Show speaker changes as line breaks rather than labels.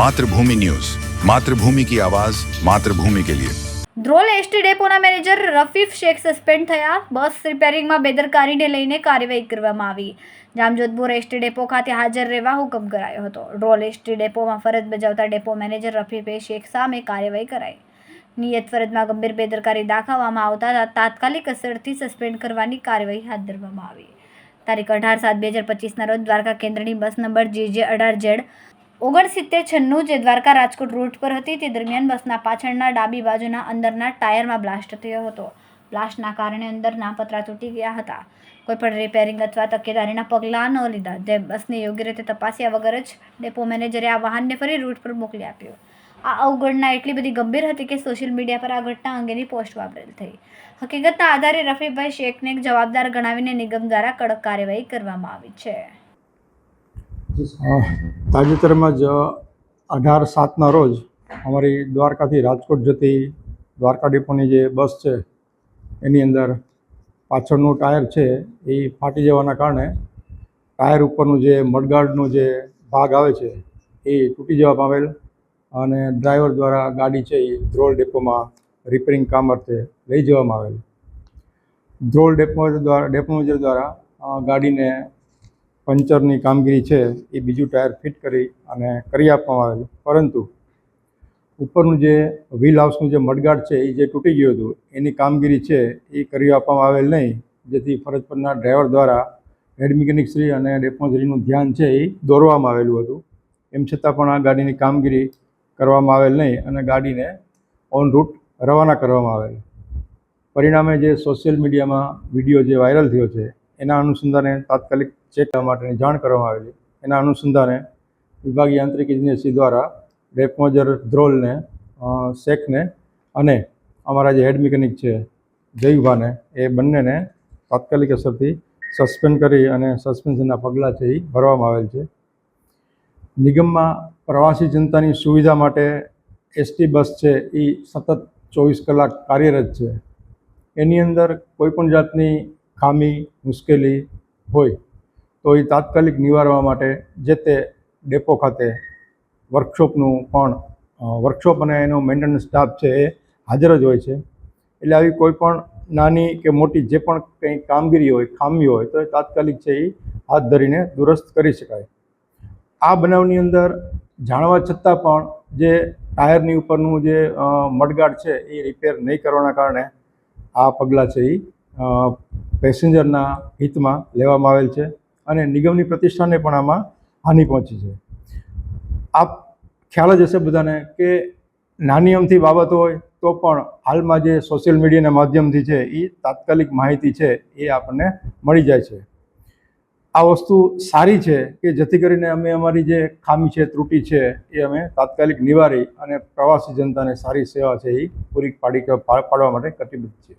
Mathrubhumi news. Mathrubhumi કી આવાઝ માતૃભૂમિ કે લિયે.
Dhrol ST ડેપોના મેનેજર રફીફ શેખ સસ્પેન્ડ થયા. બસ રિપેરિંગમાં બેદરકારીને લઈને કાર્યવાહી કરવામાં આવી. જામજોધપુર એસટી ડેપો ખાતે હાજર રહેવા હુકમ કરાયો હતો. ધ્રોલ એસટી ડેપોમાં ફરજ બજાવતા ડેપો મેનેજર રફીફે શેખ સામે કાર્યવાહી કરાઈ. નિયત ફરજમાં ગંભીર બેદરકારી દાખવવામાં આવતા તાત્કાલિક અસરથી સસ્પેન્ડ કરવાની કાર્યવાહી હાથ ધરવામાં આવી. તારીખ અઢાર સાત બે હજાર પચીસના રોજ દ્વારકા કેન્દ્રની બસ નંબર જે જે અઢાર ઝેડ ઓગણસિત્તેર છન્નું જે દ્વારકા રાજકોટ રૂટ પર હતી, તે દરમિયાન બસના પાછળના ડાબી બાજુના અંદરના ટાયરમાં બ્લાસ્ટ થયો હતો. બ્લાસ્ટના કારણે અંદરના પતરા તૂટી ગયા હતા. કોઈપણ રિપેરિંગ અથવા તકેદારીના પગલાં ન લીધા. જે બસને યોગ્ય રીતે તપાસ્યા વગર જ ડેપો મેનેજરે આ વાહનને ફરી રૂટ પર મોકલી આપ્યું. આ અવગણના એટલી બધી ગંભીર હતી કે સોશિયલ મીડિયા પર આ ઘટના અંગેની પોસ્ટ વાપરેલ થઈ. હકીકતના આધારે રફીભાઈ શેખને જવાબદાર ગણાવીને નિગમ દ્વારા કડક કાર્યવાહી કરવામાં આવી છે.
તાજેતરમાં જ અઢાર સાતના રોજ અમારી દ્વારકાથી રાજકોટ જતી દ્વારકા ડેપોની જે બસ છે, એની અંદર પાછળનું ટાયર છે, એ ફાટી જવાના કારણે ટાયર ઉપરનું જે મડગાર્ડનો જે ભાગ આવે છે, એ તૂટી જવા પામેલ અને ડ્રાઈવર દ્વારા ગાડી છે, એ ધ્રોલ ડેપોમાં રિપેરિંગ કામ અર્થે લઈ જવામાં આવેલ. ધ્રોલ ડેપો દ્વારા ડેપો મેજર દ્વારા ગાડીને પંચરની કામગીરી છે એ બીજું ટાયર ફિટ કરી અને કરી આપવામાં આવેલું. પરંતુ ઉપરનું જે વ્હીલ હાઉસનું જે મડગાર્ડ છે, એ જે તૂટી ગયું હતું, એની કામગીરી છે એ કરી આપવામાં આવેલ નહીં. જેથી ફરજ પરના ડ્રાઈવર દ્વારા હેડ મિકેનિકશ્રી અને ડેપોઝરીનું ધ્યાન છે એ દોરવામાં આવેલું હતું. એમ છતાં પણ આ ગાડીની કામગીરી કરવામાં આવેલ નહીં અને ગાડીને ઓન રૂટ રવાના કરવામાં આવેલ. પરિણામે જે સોશિયલ મીડિયામાં વીડિયો જે વાયરલ થયો છે એના અનુસંધાને તાત્કાલિક ચેક કરવા માટેની જાણ કરવામાં આવેલી. એના અનુસંધાને વિભાગીય યાંત્રિક એજન્સી દ્વારા ડેપમોજર ધ્રોલને શેખને અને અમારા જે હેડ મિકેનિક છે, જયુભાને એ બંનેને તાત્કાલિક અસરથી સસ્પેન્ડ કરી અને સસ્પેન્શનના પગલાં છે એ ભરવામાં આવેલ છે. નિગમમાં પ્રવાસી જનતાની સુવિધા માટે એસટી બસ છે એ સતત ચોવીસ કલાક કાર્યરત છે. એની અંદર કોઈપણ જાતની ખામી, મુશ્કેલી હોય, તો એ તાત્કાલિક નિવારવા માટે જે તે ડેપો ખાતે વર્કશોપનું પણ વર્કશોપ અને એનો મેન્ટેનન્સ સ્ટાફ છે એ હાજર જ હોય છે. એટલે આવી કોઈ પણ નાની કે મોટી જે પણ કંઈ કામગીરી હોય, ખામી હોય, તો એ તાત્કાલિક છે એ હાથ ધરીને દુરસ્ત કરી શકાય. આ બનાવની અંદર જાણવા છતાં પણ જે ટાયરની ઉપરનું જે મડગાડ છે એ રિપેર નહીં કરવાના કારણે આ પગલાં છે એ પેસેન્જરના હિતમાં લેવામાં આવેલ છે અને નિગમની પ્રતિષ્ઠાને પણ આમાં હાનિ પહોંચી છે. આપ ખ્યાલ જ હશે બધાને કે નાની અમથી બાબત હોય તો પણ હાલમાં જે સોશિયલ મીડિયાના માધ્યમથી છે એ તાત્કાલિક માહિતી છે એ આપણને મળી જાય છે. આ વસ્તુ સારી છે કે જેથી કરીને અમે અમારી જે ખામી છે, ત્રુટિ છે એ અમે તાત્કાલિક નિવારી અને પ્રવાસી જનતાને સારી સેવા છે એ પૂરી પાડી પાડવા માટે કટિબદ્ધ છીએ.